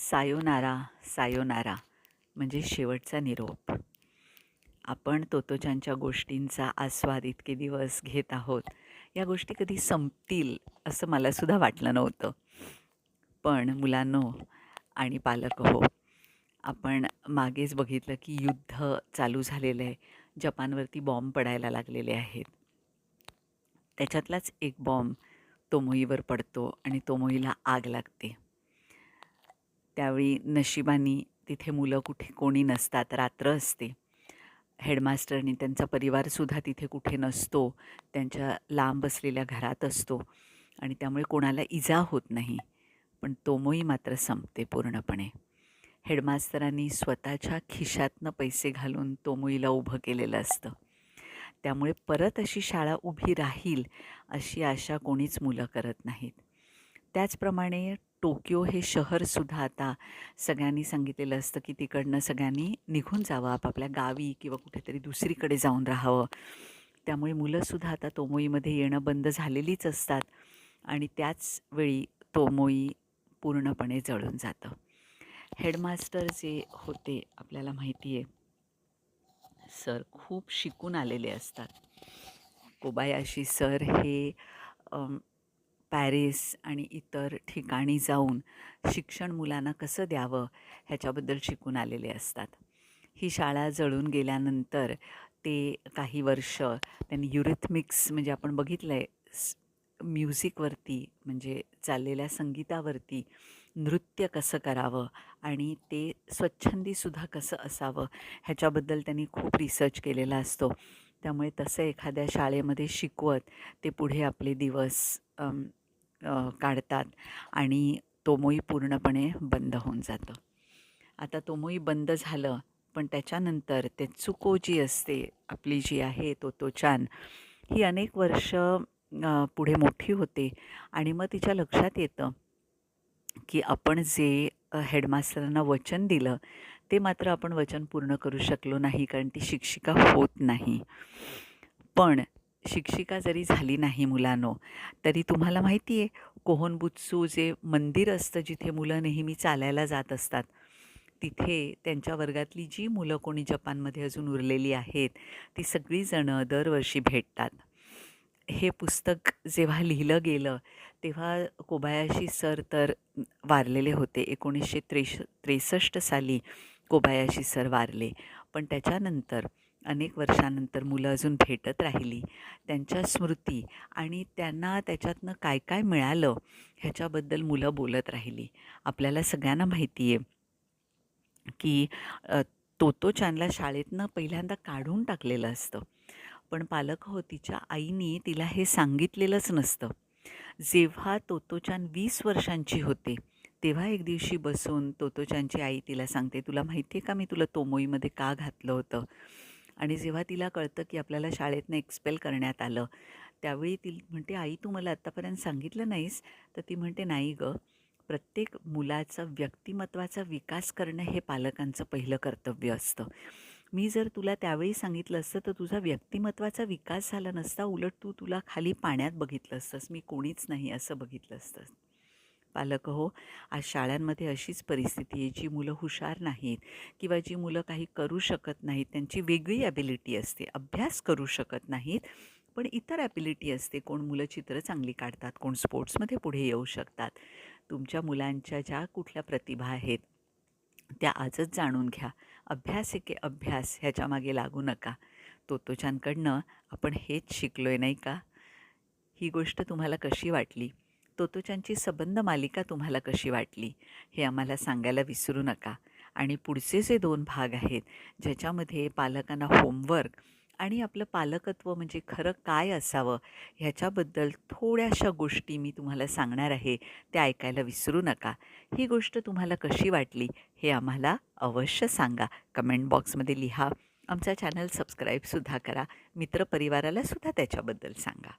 Sayonara sayonara म्हणजे शेवटचा निरोप. आपण तोतोचांच्या गोष्टींचा आस्वाद इतके दिवस घेत आहोत या गोष्टी कधी संपतील असं मलासुद्धा वाटलं नव्हतं. पण मुलांनो आणि पालक हो आपण मागेच बघितलं की युद्ध चालू झालेलं आहे. जपानवरती बॉम्ब पडायला लागलेले आहेत. त्याच्यातलाच एक बॉम्ब तोमोईवर पडतो आणि तोमोईला आग लागते. त्यावेळी नशिबानी तिथे मुलं कुठे कोणी नसतात रात्र असते. हेडमास्टरनी त्यांचा परिवारसुद्धा तिथे कुठे नसतो त्यांच्या लांब असलेल्या घरात असतो आणि त्यामुळे कोणाला इजा होत नाही पण तोमोई मात्र संपते पूर्णपणे. हेडमास्तरांनी स्वतःच्या खिशातनं पैसे घालून तोमोईला उभं केलेलं असतं. त्यामुळे परत अशी शाळा उभी राहील अशी आशा कोणीच मुलं करत नाहीत. त्याचप्रमाणे टोकियो हे शहरसुद्धा आता सगळ्यांनी सांगितलेलं असतं की तिकडनं सगळ्यांनी निघून जावं आपापल्या गावी किंवा कुठेतरी दुसरीकडे जाऊन राहावं. त्यामुळे मुलंसुद्धा आता तोमोईमध्ये येणं बंद झालेलीच असतात आणि त्याच वेळी तोमोई पूर्णपणे जळून जातं. हेडमास्टर जे होते आपल्याला माहिती आहे सर खूप शिकून आलेले असतात. कोबायाशी सर हे पॅरिस आणि इतर ठिकाणी जाऊन शिक्षण मुलांना कसं द्यावं ह्याच्याबद्दल शिकून आलेले असतात. ही शाळा जळून गेल्यानंतर ते काही वर्ष त्यांनी युरिथमिक्स म्हणजे आपण बघितलं आहे म्युझिकवरती म्हणजे चाललेल्या संगीतावरती नृत्य कसं करावं आणि ते स्वच्छंदीसुद्धा कसं असावं ह्याच्याबद्दल त्यांनी खूप रिसर्च केलेला असतो. त्यामुळे तसं एखाद्या शाळेमध्ये शिकवत ते पुढे आपले दिवस काढतात आणि तोमोई पूर्णपणे बंद होऊन जातं. आता तोमोई बंद झालं पण त्याच्यानंतर ते चुको जी असते आपली जी आहे तो तोचान ही अनेक वर्ष पुढे मोठी होते आणि मग तिच्या लक्षात येतं की आपण जे हेडमास्टरांना वचन दिलं ते मात्र आपण वचन पूर्ण करू शकलो नाही कारण ती शिक्षिका होत नाही. पण शिक्षिका जरी झाली नाही मुलांनो तरी तुम्हाला माहिती आहे कोहनबुत्सू जे मंदिर असतं जिथे मुलं नेहमी चालायला जात असतात तिथे त्यांच्या वर्गातली जी मुलं कोणी जपानमध्ये अजून उरलेली आहेत ती सगळीजणं दरवर्षी भेटतात. हे पुस्तक जेव्हा लिहिलं गेलं तेव्हा कोबायाशी सर तर वारलेले होते. एकोणीसशे त्रेश त्रेसष्ट साली कोबायाशी सर वारले. पण त्याच्यानंतर अनेक वर्षानंतर मुलं अजून भेटत राहिली. त्यांच्या स्मृती आणि त्यांना त्याच्यातनं काय काय मिळालं ह्याच्याबद्दल मुलं बोलत राहिली. आपल्याला सगळ्यांना माहिती आहे की तो तो चानला शाळेतनं पहिल्यांदा काढून टाकलेलं असतं. पण पालक हो तिच्या आईनी तिला हे सांगितलेलंच नसतं. जेव्हा तोतोचान वीस वर्षांची होते तेव्हा एक दिवशी बसून तोतोचानची आई तिला सांगते तुला माहिती आहे का मी तुला तोमोईमध्ये का घातलं होतं? आणि जेव्हा तिला कळतं की आपल्याला शाळेतनं एक्सपेल करण्यात आलं त्यावेळी ती म्हणते आई तू मला आत्तापर्यंत सांगितलं नाहीस. तर ती म्हणते नाही गं प्रत्येक मुलाचं व्यक्तिमत्वाचा विकास करणं हे पालकांचं पहिलं कर्तव्य असतं. मी जर तुला त्यावेळी सांगितलं असतं तर तुझा व्यक्तिमत्वाचा विकास झाला नसता उलट तू तुला खाली पाण्यात बघितलं असतंस. मी कोणीच नाही असं बघितलं असतंस. पालक हो आज शाळांमध्ये अशीच परिस्थिती आहे जी मुलं हुशार नाहीत किंवा जी मुलं काही करू शकत नाहीत त्यांची वेगळी ॲबिलिटी असते. अभ्यास करू शकत नाहीत पण इतर ॲबिलिटी असते. कोण मुलं चित्र चांगली काढतात कोण स्पोर्ट्समध्ये पुढे येऊ शकतात. तुमच्या मुलांच्या ज्या कुठल्या प्रतिभा आहेत त्या आजच जाणून घ्या. अभ्यास एके अभ्यास ह्याच्यामागे लागू नका. तोतोचांकडनं आपण हेच शिकलो आहे नाही का? ही गोष्ट तुम्हाला कशी वाटली? तोतोच्यांची सबंध मालिका तुम्हाला कशी वाटली? हे आम्हाला सांगायला विसरू नका. आणि पुढचे जे दोन भाग आहेत ज्याच्यामध्ये पालकांना होमवर्क आणि आपलं पालकत्व म्हणजे खरं काय असावं ह्याच्याबद्दल थोड्याशा गोष्टी मी तुम्हाला सांगणार आहे त्या ऐकायला विसरू नका. ही गोष्ट तुम्हाला कशी वाटली हे आम्हाला अवश्य सांगा. कमेंट बॉक्समध्ये लिहा. आमचा चॅनल सबस्क्राईबसुद्धा करा. मित्रपरिवारालासुद्धा त्याच्याबद्दल सांगा.